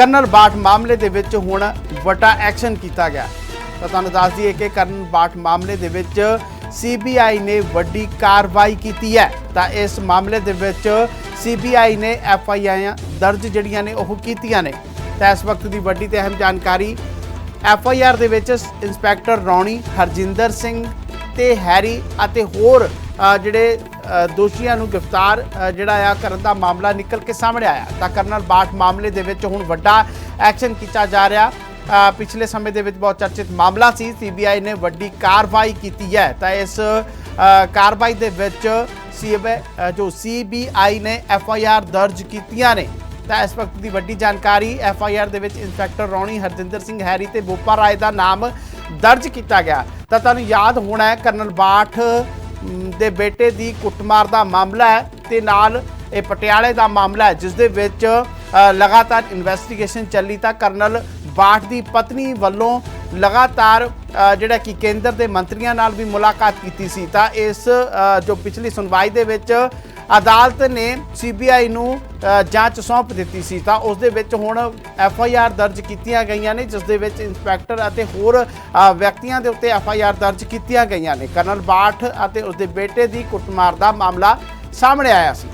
Colonel Bath ਮਾਮਲੇ ਦੇ ਵਿੱਚ ਹੁਣ ਵੱਡਾ ਐਕਸ਼ਨ ਕੀਤਾ ਗਿਆ। ਤਾਂ ਤੁਹਾਨੂੰ ਦੱਸ ਦਈਏ ਕਿ ਕਰਨਲ ਬਾਠ ਮਾਮਲੇ ਦੇ ਵਿੱਚ ਸੀਬੀਆਈ ਨੇ ਵੱਡੀ ਕਾਰਵਾਈ ਕੀਤੀ ਹੈ। ਤਾਂ ਇਸ ਮਾਮਲੇ ਦੇ ਵਿੱਚ ਸੀਬੀਆਈ ਨੇ ਐਫ ਆਈ ਆਈਆਂ ਦਰਜ ਜਿਹੜੀਆਂ ਨੇ ਉਹ ਕੀਤੀਆਂ ਨੇ। ਤਾਂ ਇਸ ਵਕਤ ਦੀ ਵੱਡੀ ਤੇ ਅਹਿਮ ਜਾਣਕਾਰੀ, ਐਫ ਆਈ ਆਰ ਦੇ ਵਿੱਚ ਇੰਸਪੈਕਟਰ ਰੌਣੀ, ਹਰਜਿੰਦਰ ਸਿੰਘ ਤੇ ਹੈਰੀ ਅਤੇ ਹੋਰ ਜਿਹੜੇ ਦੋਸ਼ੀਆਂ ਨੂੰ ਗ੍ਰਿਫਤਾਰ ਜਿਹੜਾ ਆ ਕਰਨ ਦਾ ਮਾਮਲਾ ਨਿਕਲ ਕੇ ਸਾਹਮਣੇ ਆਇਆ। ਤਾਂ ਕਰਨਲ ਬਾਠ ਮਾਮਲੇ ਦੇ ਵਿੱਚ ਹੁਣ ਵੱਡਾ ਐਕਸ਼ਨ ਕੀਤਾ ਜਾ ਰਿਹਾ। ਪਿਛਲੇ ਸਮੇਂ ਦੇ ਵਿੱਚ ਬਹੁਤ ਚਰਚਿਤ ਮਾਮਲਾ ਸੀ। ਸੀਬੀਆਈ ਨੇ ਵੱਡੀ ਕਾਰਵਾਈ ਕੀਤੀ ਹੈ। ਤਾਂ ਇਸ ਕਾਰਵਾਈ ਦੇ ਵਿੱਚ ਸੀਬੀਆਈ ਜੋ ਸੀਬੀਆਈ ਨੇ ਐਫ ਆਈ ਆਰ ਦਰਜ ਕੀਤੀਆਂ ਨੇ। ਤਾਂ ਇਸ ਵਕਤ ਦੀ ਵੱਡੀ ਜਾਣਕਾਰੀ ਐਫ ਆਈ ਆਰ ਦੇ ਵਿੱਚ ਇੰਸਪੈਕਟਰ ਰੌਣੀ ਹਰਜਿੰਦਰ ਸਿੰਘ ਹੈਰੀ ਤੇ ਬੋਪਾ ਰਾਏ ਦਾ ਨਾਮ ਦਰਜ ਕੀਤਾ ਗਿਆ। ਤਾਂ ਤੁਹਾਨੂੰ ਯਾਦ ਹੋਣਾ ਹੈ, ਕਰਨਲ ਬਾਠ ਦੇ ਬੇਟੇ ਦੀ ਕੁੱਟਮਾਰ ਦਾ ਮਾਮਲਾ ਹੈ ਤੇ ਨਾਲ ਇਹ ਪਟਿਆਲੇ ਦਾ ਮਾਮਲਾ ਹੈ, ਜਿਸ ਦੇ ਵਿੱਚ ਲਗਾਤਾਰ ਇਨਵੈਸਟੀਗੇਸ਼ਨ ਚੱਲੀ ਤਾਂ ਕਰਨਲ ਬਾਠ ਦੀ ਪਤਨੀ ਵੱਲੋਂ ਲਗਾਤਾਰ ਜਿਹੜਾ ਕਿ ਕੇਂਦਰ ਦੇ ਮੰਤਰੀਆਂ ਨਾਲ ਵੀ ਮੁਲਾਕਾਤ ਕੀਤੀ ਸੀ, ਤਾਂ ਇਸ ਜੋ ਪਿਛਲੀ ਸੁਣਵਾਈ ਦੇ ਵਿੱਚ ਅਦਾਲਤ ਨੇ ਸੀਬੀਆਈ ਨੂੰ ਜਾਂਚ ਸੌਂਪ ਦਿੱਤੀ ਸੀ, ਤਾਂ ਉਸ ਦੇ ਵਿੱਚ ਹੁਣ ਐਫ ਆਈ ਆਰ ਦਰਜ ਕੀਤੀਆਂ ਗਈਆਂ ਨੇ, ਜਿਸ ਦੇ ਵਿੱਚ ਇੰਸਪੈਕਟਰ ਅਤੇ ਹੋਰ ਵਿਅਕਤੀਆਂ ਦੇ ਉੱਤੇ ਐਫ ਆਈ ਆਰ ਦਰਜ ਕੀਤੀਆਂ ਗਈਆਂ ਨੇ। ਕਰਨਲ ਬਾਠ ਅਤੇ ਉਸ ਦੇ ਬੇਟੇ ਦੀ ਕੁੱਟਮਾਰ ਦਾ ਮਾਮਲਾ ਸਾਹਮਣੇ ਆਇਆ ਸੀ।